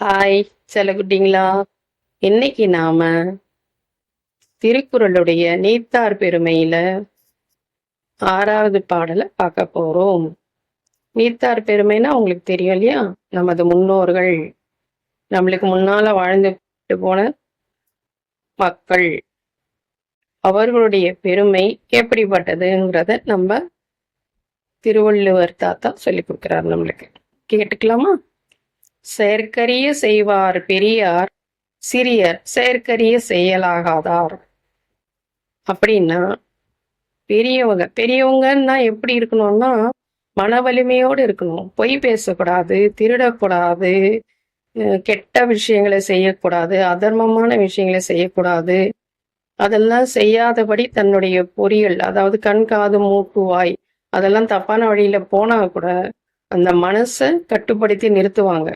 Hi செல்லகுட்டிங்களா இன்னைக்கு நாம திருக்குறளுடைய நீத்தார் பெருமையில ஆறாவது பாடலை பார்க்க போறோம். நீத்தார் பெருமைனா உங்களுக்கு தெரியும் இல்லையா? நமது முன்னோர்கள் நம்மளுக்கு முன்னால வாழ்ந்துட்டு போன மக்கள் அவர்களுடைய பெருமை எப்படிப்பட்டதுங்கிறத நம்ம திருவள்ளுவர் தாத்தா சொல்லி கொடுக்குறாரு நம்மளுக்கு. கேட்டுக்கலாமா? செயற்கரிய செய்வார் பெரியார் சிறியர் செயற்கரிய செயலாகாதார். அப்படின்னா பெரியவங்க பெரியவங்கன்னா எப்படி இருக்கணும்னா மன வலிமையோடு இருக்கணும். பொய் பேசக்கூடாது திருடக்கூடாது கெட்ட விஷயங்களை செய்யக்கூடாது அதர்மமான விஷயங்களை செய்யக்கூடாது. அதெல்லாம் செய்யாதபடி தன்னுடைய பொறிகள் அதாவது கண் காது மூக்கு வாய் அதெல்லாம் தப்பான வழியில போனா கூட அந்த மனசை கட்டுப்படுத்தி நிறுத்துவாங்க.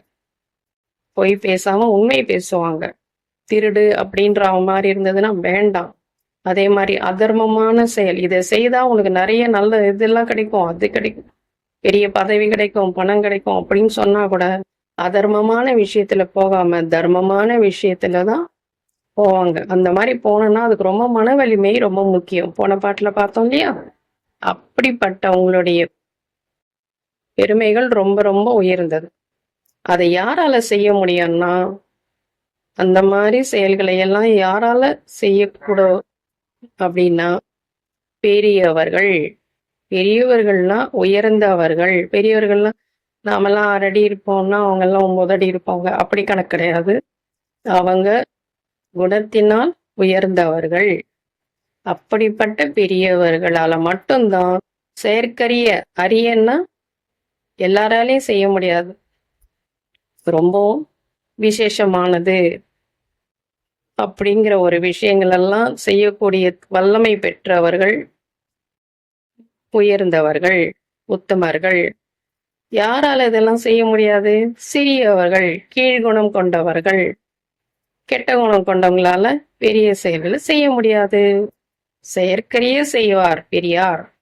பொய் பேசாம உண்மை பேசுவாங்க. திருடு அப்படின்ற மாதிரி இருந்ததுன்னா வேண்டாம். அதே மாதிரி அதர்மமான செயல். இதை செய்தா உனக்கு நிறைய நல்ல இதெல்லாம் கிடைக்கும். அது கிடைக்கும். பெரிய பதவி கிடைக்கும் பணம் கிடைக்கும் அப்படின்னு சொன்னா கூட அதர்மமான விஷயத்துல போகாம தர்மமான விஷயத்துல தான் போவாங்க. அந்த மாதிரி போனோம்னா அதுக்கு ரொம்ப மன வலிமை ரொம்ப முக்கியம். போன பாட்டுல பார்த்தோம் இல்லையா? அப்படிப்பட்டவங்களுடைய பெருமைகள் ரொம்ப ரொம்ப உயர்ந்தது. அதை யாரால செய்ய முடியும்னா அந்த மாதிரி செயல்களை எல்லாம் யாரால செய்யக்கூடும் அப்படின்னா பெரியவர்கள். பெரியவர்கள்லாம் உயர்ந்தவர்கள். பெரியவர்கள்லாம் நாமெல்லாம் அரடி இருப்போம்னா அவங்க எல்லாம் ஒன்பது அடி இருப்பாங்க. அப்படி கணக்கு கிடையாது. அவங்க குணத்தினால் உயர்ந்தவர்கள். அப்படிப்பட்ட பெரியவர்களால மட்டும்தான் செயற்கரிய அரியன்னா எல்லாராலையும் செய்ய முடியாது. ரொம்பவும் விசேஷமானது அப்படிங்கிற ஒரு விஷயங்கள் எல்லாம் செய்யக்கூடிய வல்லமை பெற்றவர்கள் உயர்ந்தவர்கள் உத்தமர்கள். யாரால இதெல்லாம் செய்ய முடியாது? சிறியவர்கள் கீழ்குணம் கொண்டவர்கள். கெட்ட குணம் கொண்டவங்களால பெரிய செயல்களை செய்ய முடியாது. செயற்கரிய செய்வார் பெரியார்.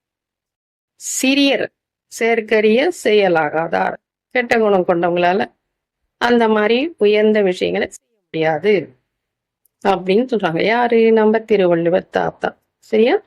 சிறியர் செயற்கரிய செயலாகாதார். கெட்ட குணம் கொண்டவங்களால அந்த மாதிரி உயர்ந்த விஷயங்களை செய்ய முடியாது. அப்படின்னு சொல்றாங்க. யாரு? நம்ம திருவள்ளுவர் தாத்தா. சரியா?